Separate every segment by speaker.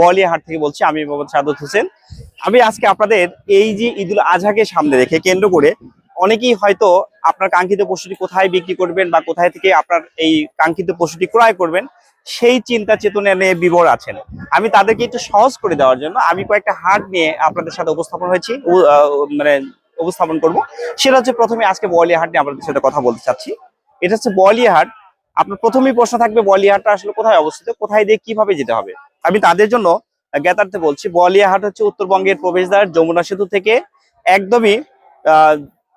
Speaker 1: বলিয়া হাট থেকে বলছি, আমি মোহাম্মদ সাদত হোসেন। আমি আজকে আপনাদের এই যে ঈদুল আজহাকে সামনে রেখে কেন্দ্র করে অনেকেই হয়তো আপনার কাঙ্ক্ষিত পশুটি কোথায় বিক্রি করবেন বা কোথায় থেকে আপনার এই কাঙ্ক্ষিত পশুটি ক্রয় করবেন, সেই চিন্তা চেতনা নিয়ে বিবর আছেন। আমি তাদেরকে একটু সহজ করে দেওয়ার জন্য আমি কয়েকটা হাট নিয়ে আপনাদের সাথে উপস্থাপন হয়েছি মানে উপস্থাপন করব। সেটা হচ্ছে প্রথমে আজকে বলিয়া হাট নিয়ে আপনাদের সাথে কথা বলতে চাচ্ছি। এটা হচ্ছে বলিয়া হাট। আপনার প্রথমেই প্রশ্ন থাকবে বলিয়া হাটটা আসলে কোথায় অবস্থিত, কোথায় দিয়ে কীভাবে যেতে হবে? আমি তাদের জন্য জ্ঞাতার্থে বলছি বলিয়া হাট হচ্ছে উত্তরবঙ্গের প্রবেশদ্বার, যমুনা সেতু থেকে একদমই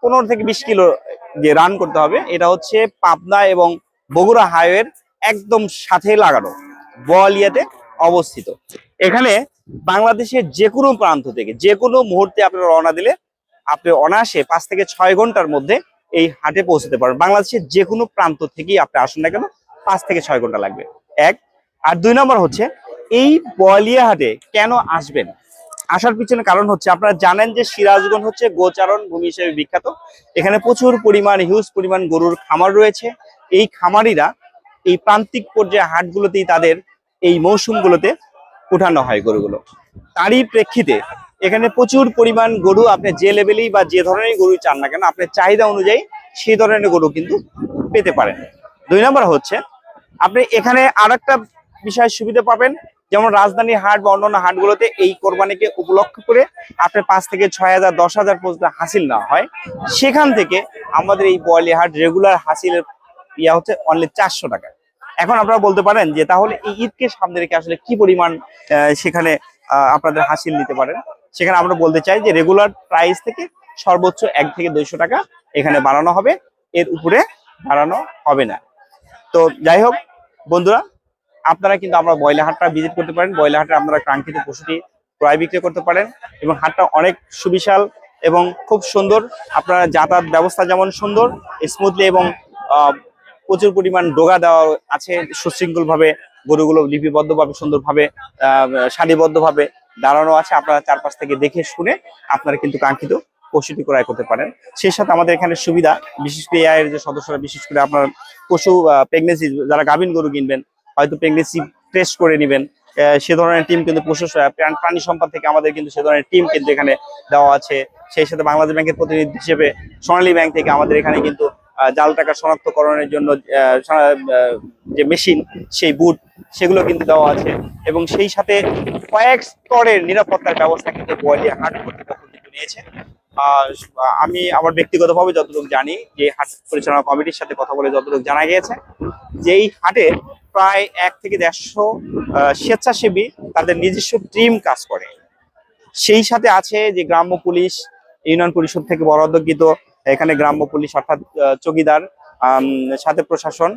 Speaker 1: পনেরো থেকে বিশ কিলো যে রান করতে হবে, এটা হচ্ছে পাবনা এবং বগুড়া হাইওয়ের একদম সাথে লাগানো বলিয়াতে অবস্থিত। এখানে বাংলাদেশের যে কোনো প্রান্ত থেকে যে কোনো মুহূর্তে আপনি রওনা দিলে আপনি অনায়াসে পাঁচ থেকে ছয় ঘণ্টার মধ্যে এই হাটে পৌঁছতে পারবেন। বাংলাদেশের যে কোনো প্রান্ত থেকেই আপনি আসুন না কেন, পাঁচ থেকে ছয় ঘণ্টা লাগবে। এক, আর দুই নম্বর হচ্ছে এই বলিয়া হাটে কেন আসবেন? আসার পিছনে কারণ হচ্ছে, আপনারা জানেন যে সিরাজগঞ্জ হচ্ছে গোচারণ ভূমি হিসেবে বিখ্যাত। এখানে প্রচুর পরিমাণ হিউজ পরিমাণ গরুর খামার রয়েছে। এই খামারিরা এই প্রান্তিক পর্যায়ে হাটগুলোতেই তাদের এই মৌসুমগুলোতে উঠানো হয় গরুগুলো। তারই প্রেক্ষিতে এখানে প্রচুর পরিমাণ গরু আপনি যে লেভেলেই বা যে ধরনের গরু চান না কেন আপনার চাহিদা অনুযায়ী সেই ধরনের গরু কিন্তু পেতে পারেন। দুই নম্বর হচ্ছে, আপনি এখানে আর একটা বিষয় সুবিধা পাবেন যেমন রাজধানী হাট বা অন্যান্য হাটগুলোতে এই কোরবানিকে উপলক্ষ করে আপনার পাঁচ থেকে ছয় হাজার, দশ হাজার পর্যন্ত হাসিল না হয়। সেখান থেকে আমাদের এই বয়ালি হাট রেগুলার হাসিলের ইয়া হচ্ছে অনলি চারশো টাকা। এখন আপনারা বলতে পারেন যে তাহলে এই ঈদকে সামনে রেখে আসলে কি পরিমাণ সেখানে আপনাদের হাসিল নিতে পারেন? সেখানে আমরা বলতে চাই যে রেগুলার প্রাইস থেকে সর্বোচ্চ এক থেকে দুইশো টাকা এখানে বাড়ানো হবে। এর উপরে বাড়ানো হবে না। তো যাই হোক, বন্ধুরা আপনারা কিন্তু আমরা বয়লা হাটটা ভিজিট করতে পারেন। বয়লা হাটে আপনারা কাঙ্ক্ষিত পশুটি ক্রয় বিক্রয় করতে পারেন এবং হাটটা অনেক সুবিশাল এবং খুব সুন্দর। আপনারা যাতায়াত ব্যবস্থা যেমন সুন্দর স্মুথলি এবং প্রচুর পরিমাণ ডোগা দেওয়া আছে সুশৃঙ্খল ভাবে গরুগুলো লিপিবদ্ধভাবে, সুন্দরভাবে সারিবদ্ধভাবে দাঁড়ানো আছে। আপনারা চারপাশ থেকে দেখে শুনে আপনারা কিন্তু কাঙ্ক্ষিত পশুটি ক্রয় করতে পারেন। সেই সাথে আমাদের এখানে সুবিধা, বিশেষ করে AI এর যে সদস্যরা, বিশেষ করে আপনার পশু প্রেগনেন্সি যারা গাভীন গরু কিনবেন হয়তো প্রেগনেন্সি টেস্ট করে নেবেন। সে ধরনের টিম কিন্তু পশু প্রাণী সম্পদ থেকে আমাদের কিন্তু সে ধরনের টিম কিন্তু এখানে দেওয়া আছে। সেই সাথে বাংলাদেশ ব্যাংকের প্রতিনিধি হিসেবে সোনালী ব্যাংক থেকে আমাদের এখানে কিন্তু জাল টাকা শনাক্তকরণের জন্য যে মেশিন সেই বুট সেগুলো কিন্তু দেওয়া আছে। এবং সেই সাথে কয়েক স্তরের নিরাপত্তার ব্যবস্থা কিন্তু বলিয়া হাট কর্তৃপক্ষ কিন্তু নিয়েছে। আমি আমার ব্যক্তিগতভাবে যতটুকু জানি যে হাট পরিচালনা কমিটির সাথে কথা বলে যতটুকু জানা গিয়েছে যে এই হাটে প্রায় এক থেকে দেড়শো স্বেচ্ছাসেবী তাদের নিজস্ব টিম কাজ করে। সেই সাথে আছে যে গ্রাম্য পুলিশ, ইউনিয়ন পরিষদ থেকে বরাদ্দকৃত এখানে গ্রাম্য পুলিশ অর্থাৎ চৌকিদার সাথে প্রশাসন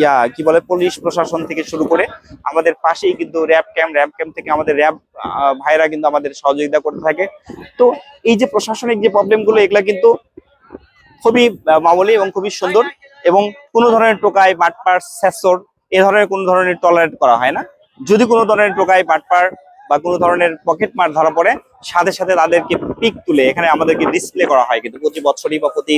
Speaker 1: ইয়া, কি বলে, পুলিশ প্রশাসন থেকে শুরু করে আমাদের পাশেই কিন্তু র্যাব ক্যাম্প র্যাব ক্যাম্প থেকে আমাদের র্যাব ভাইরা কিন্তু আমাদের সহযোগিতা করতে থাকে। তো এই যে প্রশাসনিক যে প্রবলেমগুলো এগুলা কিন্তু খুবই মামুলি এবং খুবই সুন্দর। এবং কোনো ধরনের টোকাই, বাটপার সেসর এ ধরনের কোনো ধরনের টলারেট করা হয় না। যদি কোনো ধরনের টোকাই, বাটপার বা কোনো ধরনের পকেট মার ধরা পড়ে, সাথে সাথে তাদেরকে পিক তুলে এখানে আমাদেরকে ডিসপ্লে করা হয়। কিন্তু প্রতি বছরই বা প্রতি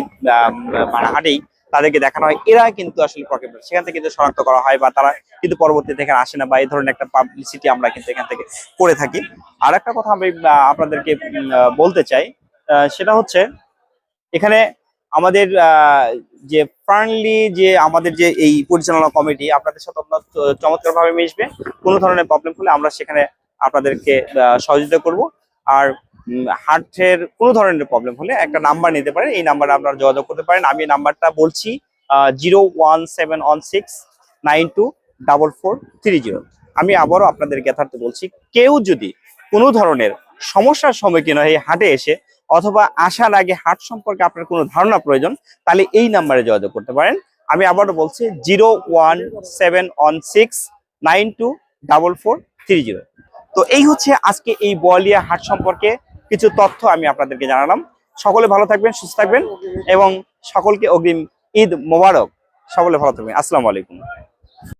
Speaker 1: হাটেই তাদেরকে দেখানো হয়। এরা কিন্তু আসলে পকেট মার। সেখান থেকে কিন্তু শনাক্ত করা হয় বা তারা কিন্তু পরবর্তীতে এখানে আসে না বা এই ধরনের একটা পাবলিসিটি আমরা কিন্তু এখান থেকে করে থাকি। আর একটা কথা আমি আপনাদেরকে বলতে চাই সেটা হচ্ছে, এখানে আমাদের যে ফ্রান্ডলি যে আমাদের যে এই পরিচালনা কমিটি আপনাদের সাথে আপনার চমৎকার ভাবে মিশবে। কোনো ধরনের প্রবলেম হলে আমরা সেখানে আপনাদেরকে সহযোগিতা করব। আর হার্টের কোনো ধরনের প্রবলেম হলে একটা নাম্বার নিতে পারেন। এই নাম্বারে আপনারা যোগাযোগ করতে পারেন। আমি নাম্বারটা বলছি zero one seven one six nine two double four three zero আমি আবারও আপনাদের যথার্থ বলছি, কেউ যদি কোনো ধরনের সমস্যার সম্মুখীন হয়, এই হাটে এসে অথবা আসার আগে হাট সম্পর্কে আপনার কোনো ধারণা প্রয়োজন, তাহলে এই নাম্বারে যোগাযোগ করতে পারেন। আমি আবারও বলছি, zero one seven one six nine two double four three zero. তো এই হচ্ছে আজকে এই বলিয়া হাট সম্পর্কে কিছু তথ্য আমি আপনাদেরকে জানালাম। সকলে ভালো থাকবেন, সুস্থ থাকবেন এবং সকলকে অগ্রিম ঈদ মোবারক। সকলে ভালো থাকবেন। আসসালামু আলাইকুম।